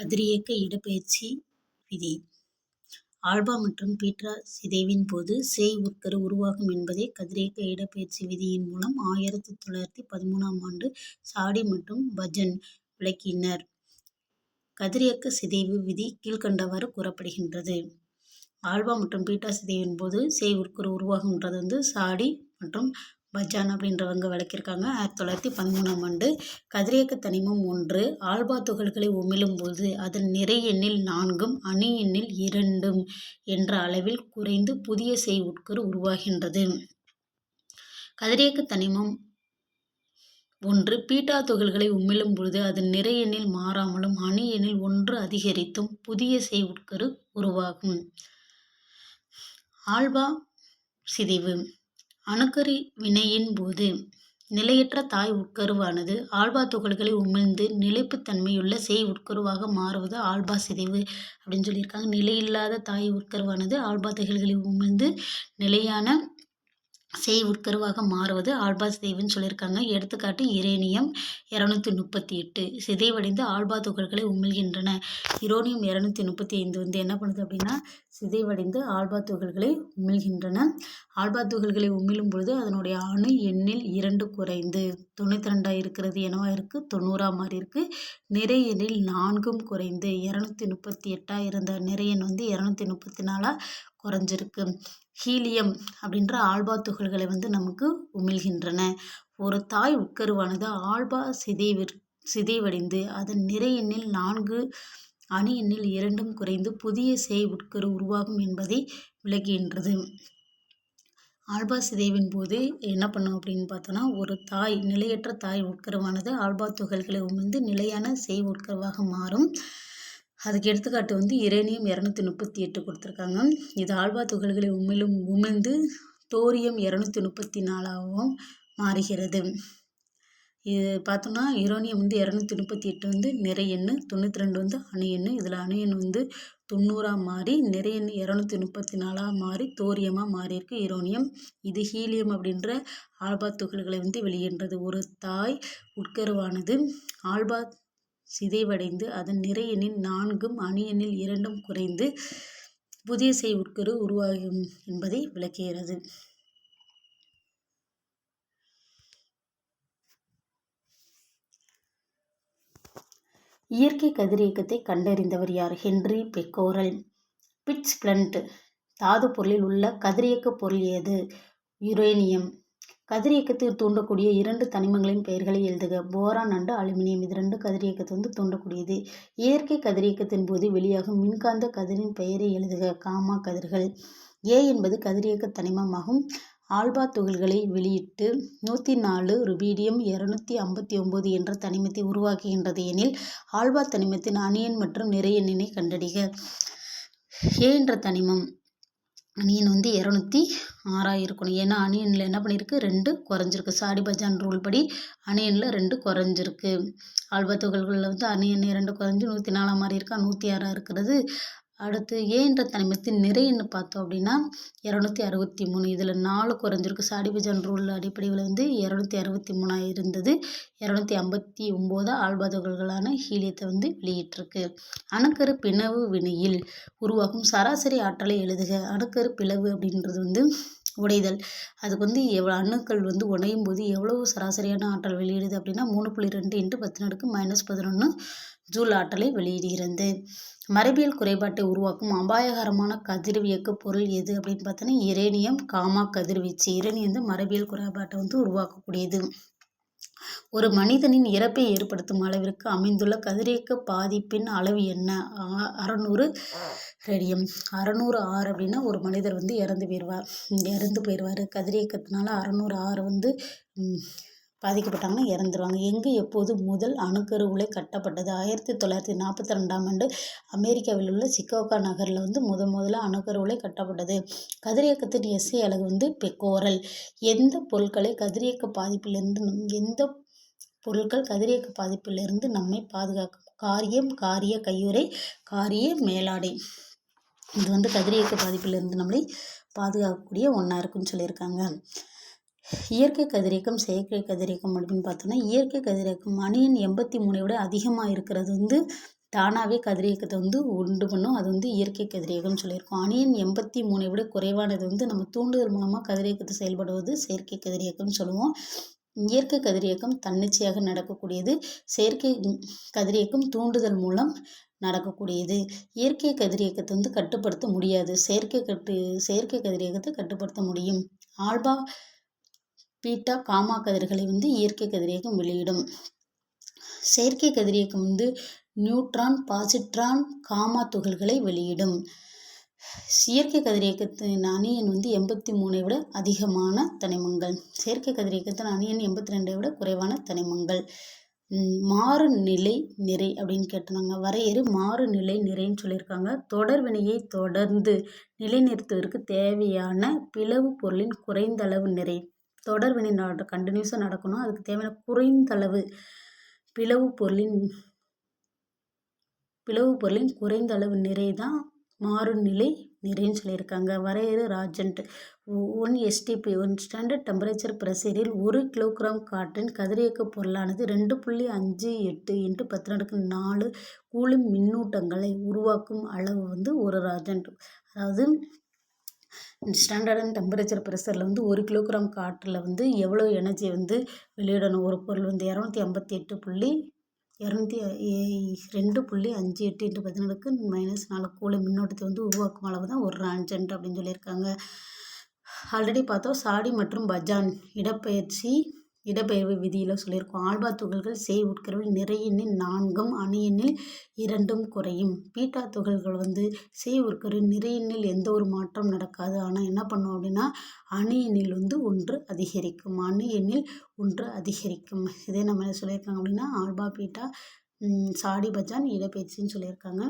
கதிரியக்க இடப்பெயர்ச்சி விதி ஆல்பா மற்றும் பீட்டா சிதைவின் போது சேய் உட்கரு உருவாகும் என்பதை கதிரியக்க இடப்பெயர்ச்சி விதியின் மூலம் ஆயிரத்து தொள்ளாயிரத்தி பதிமூணாம் ஆண்டு சாடி மற்றும் பஜன் விளக்கினர். கதிரியக்க சிதைவு விதி கீழ்கண்டவாறு கூறப்படுகின்றது. ஆல்பா மற்றும் பீட்டா சிதைவின் போது சேய் உட்கரு உருவாகுன்றது வந்து சாடி மற்றும் பஜான் அப்படின்றவங்க விளக்கியிருக்காங்க. ஆயிரத்தி தொள்ளாயிரத்தி பதிமூணாம் ஆண்டு கதிரியக்க தனிமம் ஒன்று ஆல்பா துகள்களை உமிழும் போது அதன் நிறை எண்ணில் நான்கும் அணு எண்ணில் இரண்டும் என்ற அளவில் குறைந்து புதிய செய் உட்கரு உருவாகின்றது. கதிரியக்க தனிமம் ஒன்று பீட்டா துகள்களை உமிழும் பொழுது அதன் நிறை எண்ணில் மாறாமலும் அணு எண்ணில் ஒன்று அதிகரித்தும் புதிய செய் உட்கரு உருவாகும். ஆல்பா சிதைவு அணுக்கரு வினையின் போது நிலையற்ற தாய் உட்கருவானது. ஆல்பா துகள்களை உமிழ்ந்து நிலைப்புத்தன்மையுள்ள செய் உட்கருவாக மாறுவது ஆல்பா சிதைவு அப்படின்னு சொல்லியிருக்காங்க. நிலையில்லாத தாய் உட்கருவானது ஆல்பா துகள்களை உமிழ்ந்து நிலையான செய் உட்கருவாக மாறுவது ஆல்பா சிதைவுன்னு சொல்லியிருக்காங்க. எடுத்துக்காட்டு இரேனியம் இரநூத்தி முப்பத்தி எட்டு. சிதைவடைந்து ஆல்பா துகள்களை உமிழ்கின்றன. யுரோனியம் இரநூத்தி முப்பத்தி ஐந்து வந்து என்ன பண்ணுது அப்படின்னா சிதைவடைந்து ஆல்பா துகள்களை உமிழ்கின்றன. ஆல்பா துகள்களை உமிழும் பொழுது அதனுடைய அணு எண்ணில் இரண்டு குறைந்து தொண்ணூற்றி ரெண்டாக இருக்கிறது என்னவா இருக்குது தொண்ணூறாக மாதிரி இருக்குது நிறை எண்ணில் நான்கும் குறைந்து இரநூத்தி முப்பத்தி எட்டாக இருந்த நிறை எண் வந்து இரநூத்தி முப்பத்தி நாலாக குறைஞ்சிருக்கு. ஹீலியம் அப்படின்ற ஆல்பா துகள்களை வந்து நமக்கு உமிழ்கின்றன. ஒரு தாய் உட்கருவானது ஆல்பா சிதைவிற் சிதைவடைந்து அதன் நிறை எண்ணில் நான்கு அணு எண்ணில் இரண்டும் குறைந்து புதிய சேய் உட்கரு உருவாகும் என்பதை விளக்குகின்றது. ஆல்பா சிதைவின் போது என்ன பண்ணும் அப்படின்னு பார்த்தோன்னா ஒரு தாய் நிலையற்ற தாய் உட்கருவானது ஆல்பா துகள்களை உமிழ்ந்து நிலையான செய் உட்கருவாக மாறும். அதுக்கு எடுத்துக்காட்டு வந்து இரேனியம் இரநூத்தி முப்பத்தி எட்டு கொடுத்துருக்காங்க. இது ஆல்பா துகள்களை உமிழும் உமிழ்ந்து தோரியம் இரநூத்தி முப்பத்தி நாலாகவும் மாறுகிறது. இது பார்த்தோம்னா யுரோனியம் வந்து இரநூத்தி முப்பத்தி எட்டு வந்து நிறை எண்ணு தொண்ணூற்றி ரெண்டு வந்து அணு எண்ணு. இதில் அணு எண் வந்து தொண்ணூறாக மாறி நிறை எண் இரநூத்தி முப்பத்தி நாலாக மாறி தோரியமாக மாறியிருக்கு யுரோனியம் இது ஹீலியம் அப்படின்ற ஆல்பா துகள்களை வந்து வெளியின்றது. ஒரு தாய் உட்கருவானது. ஆல்பா சிதைவடைந்து அதன் நிறை நான்கும் அணியனில் இரண்டும் குறைந்து புதிய செய் உட்கரு உருவாகும் என்பதை விளக்குகிறது. இயற்கை கதிரியக்கத்தை கண்டறிந்தவர் யார்? Henry Becquerel. பிட்ஸ் பிளண்ட் தாது பொருளில் உள்ள கதிரியக்க பொருள் எது? யுரேனியம். கதிரியக்கத்தை தூண்டக்கூடிய இரண்டு தனிமங்களின் பெயர்களை எழுதுக. Boron and aluminium. இது ரெண்டு கதிரியக்கத்தை வந்து தூண்டக்கூடியது. இயற்கை கதிரியக்கத்தின் போது வெளியாகும் மின்காந்த கதிரின் பெயரை எழுதுக. காமா கதிர்கள். ஏ என்பது கதிரியக்க தனிமமாகும். ஆல்பா துகள்களை வெளியிட்டு நூற்றி நாலு ருபீடியம் இரநூத்தி ஐம்பத்தி ஒம்பது என்ற தனிமத்தை உருவாக்குகின்றது எனில் ஆல்பா தனிமத்தின் அணியன் மற்றும் நிறையெண்ணினை கண்டறிக. ஏ என்ற தனிமம். அணியன் வந்து இரநூத்தி ஆறாக இருக்கணும். ஏன்னா அணியனில் என்ன பண்ணியிருக்கு? ரெண்டு குறைஞ்சிருக்கு. சாடி பஜான் ரூல் படி அணியனில் ரெண்டு குறைஞ்சிருக்கு. ஆல்பா துகள்களில் வந்து அணியன் இரண்டு குறைஞ்சி நூற்றி நாலாம் மாதிரி இருக்கா? நூற்றி ஆறாக இருக்கிறது. அடுத்து ஏன்ற தனிமத்தின் நிறைன்னு பார்த்தோம் அப்படின்னா இரநூத்தி அறுபத்தி மூணு. இதில் நாலு குறைஞ்சிருக்கு. சாடிபிஜன் ரூல் அடிப்படையில் வந்து இரநூத்தி அறுபத்தி மூணாக இருந்தது. இரநூத்தி ஐம்பத்தி ஒம்போது ஆல்பா ஹீலியத்தை வந்து வெளியிட்டிருக்கு. அணுக்கரு பிளவு வினையில் உருவாகும் சராசரி ஆற்றலை எழுதுக. அணுக்கரு பிளவு அப்படின்றது வந்து உடைதல். அதுக்கு வந்து எவ்வளோ அணுக்கள் வந்து உடையும் போது எவ்வளவு சராசரியான ஆற்றல் வெளியிடுது அப்படின்னா மூணு புள்ளி ரெண்டு இன்ட்டு பத்து நடுக்கு மைனஸ் பதினொன்று ஜூல் ஆற்றலை வெளியிடுகிறது. மரபியல் குறைபாட்டை உருவாக்கும் அபாயகரமான கதிர்வியக்க பொருள் எது அப்படின்னு பார்த்தோன்னா இரேனியம் காமா கதிர்வீச்சு. இரேனியம் வந்து மரபியல் குறைபாட்டை வந்து உருவாக்கக்கூடியது. ஒரு மனிதனின் இறப்பை ஏற்படுத்தும் அளவிற்கு அமைந்துள்ள கதிரியக்க பாதிப்பின் அளவு என்ன? அறநூறு. ரேடியம். அறநூறு ஆறு அப்படின்னா ஒரு மனிதர் வந்து இறந்து போயிடுவார் இறந்து போயிடுவார் கதிரியக்கத்தினால அறநூறு ஆறு வந்து பாதிக்கப்பட்டாங்கன்னா இறந்துருவாங்க. எங்கே எப்போது முதல் அணுக்கரு உலை கட்டப்பட்டது? ஆயிரத்தி தொள்ளாயிரத்தி நாற்பத்தி ரெண்டாம் ஆண்டு அமெரிக்காவில் உள்ள சிக்கோகா நகரில் வந்து முத முதல்ல அணுக்கரு உலை கட்டப்பட்டது. கதிரியக்கத்தின் எஸ்ஐ அழகு வந்து பெக்கோரல். எந்த பொருட்களை கதிரியக்க பாதிப்பிலிருந்து எந்த பொருட்கள் கதிரியக்க பாதிப்பிலிருந்து நம்மை பாதுகாக்கும்? காரியம் காரிய கையுறை காரிய மேலாடை. இது வந்து கதிரியக்க பாதிப்பிலிருந்து நம்மளை பாதுகாக்கக்கூடிய ஒன்றா இருக்குன்னு சொல்லியிருக்காங்க. இயற்கை கதிரியக்கம் செயற்கை கதிரியக்கம் அப்படின்னு பார்த்தோன்னா இயற்கை கதிரியக்கம் மணியின் எண்பத்தி மூணை விட அதிகமாக இருக்கிறது வந்து தானாகவே கதிரியக்கத்தை வந்து உண்டு பண்ணும். அது வந்து இயற்கை கதிரியக்கம்னு சொல்லியிருக்கோம். அணியன் எண்பத்தி மூணை விட குறைவானது வந்து நம்ம தூண்டுதல் மூலமாக கதிரியக்கத்தை செயல்படுவது செயற்கை கதிரியக்கம்னு சொல்லுவோம். இயற்கை கதிரியக்கம் தன்னிச்சையாக நடக்கக்கூடியது. செயற்கை கதிரியக்கம் தூண்டுதல் மூலம் நடக்கக்கூடியது. இயற்கை கதிரியக்கத்தை வந்து கட்டுப்படுத்த முடியாது. செயற்கை கட்டு செயற்கை கதிரியக்கத்தை கட்டுப்படுத்த முடியும். ஆல்பா பீட்டா காமா கதிர்களை வந்து இயற்கை கதிரியக்கம் வெளியிடும். செயற்கை கதிரியக்கம் வந்து நியூட்ரான் பாசிட்ரான் காமா துகள்களை வெளியிடும். இயற்கை கதிரியக்கத்தின் அணியன் வந்து எண்பத்தி மூணை விட அதிகமான தனிமங்கள். செயற்கை கதிரியக்கத்தின் அணியன் எண்பத்தி ரெண்டை விட குறைவான தனிமங்கள். மாறு நிலை நிறை அப்படின்னு கேட்டிருந்தாங்க. வரையறு மாறு நிலை நிறைன்னு சொல்லியிருக்காங்க. தொடர் வினையை தொடர்ந்து நிலைநிறுத்துவதற்கு தேவையான பிளவு பொருளின் குறைந்த அளவு நிறை. தொடர் வினை நட கண்டினியூஸாக நடக்கணும். அதுக்கு தேவையான குறைந்தளவு பிளவு பொருளின் பிளவு பொருளின் குறைந்த அளவு நிறை தான் மாறுநிலை நிறைன்னு சொல்லியிருக்காங்க. வரையறு ராஜென்ட். One STP one standard temperature ப்ரெஷரில் ஒரு கிலோகிராம் காற்றின் கதிரியக்க பொருளானது ரெண்டு புள்ளி அஞ்சு எட்டு இன்ட்டு பத்து நடக்கு நாலு கூலும் மின்னூட்டங்களை உருவாக்கும் அளவு வந்து ஒரு ராஜென்ட். அதாவது ஸ்டாண்டர்ட் டெம்பரேச்சர் ப்ரெஷரில் வந்து ஒரு கிலோகிராம் காற்றில் வந்து எவ்வளோ எனர்ஜி வந்து வெளியிடணும்? ஒரு பொருள் வந்து இரநூத்தி ஐம்பத்தி எட்டு புள்ளி இரநூத்தி ரெண்டு புள்ளி அஞ்சு எட்டு இன்று பதினெட்டுக்கு மைனஸ் நாலு கூலி மின்னோட்டத்தை வந்து உருவாக்கும் அளவு தான் ஒரு ரான்ஜென்ட் அப்படின்னு சொல்லியிருக்காங்க. ஆல்ரெடி பார்த்தோம். சாடி மற்றும் பஜான் இடப்பெயர்ச்சி இடப்பெயர்வு விதியில் சொல்லியிருக்கோம். ஆல்பா துகள்கள் செய் உட்கருவில் நிறையெண்ணில் நான்கும் அணியெண்ணில் இரண்டும் குறையும். பீட்டா துகள்கள் வந்து செய் உட்கருவில் நிறையெண்ணில் எந்த ஒரு மாற்றம் நடக்காது. ஆனால் என்ன பண்ணும் அப்படின்னா அணு எண்ணில் வந்து ஒன்று அதிகரிக்கும் அணு எண்ணில் ஒன்று அதிகரிக்கும். இதே நம்ம சொல்லியிருக்காங்க அப்படின்னா ஆல்பா பீட்டா சாடி பஜான் இடப்பெயர்ச்சின்னு சொல்லியிருக்காங்க.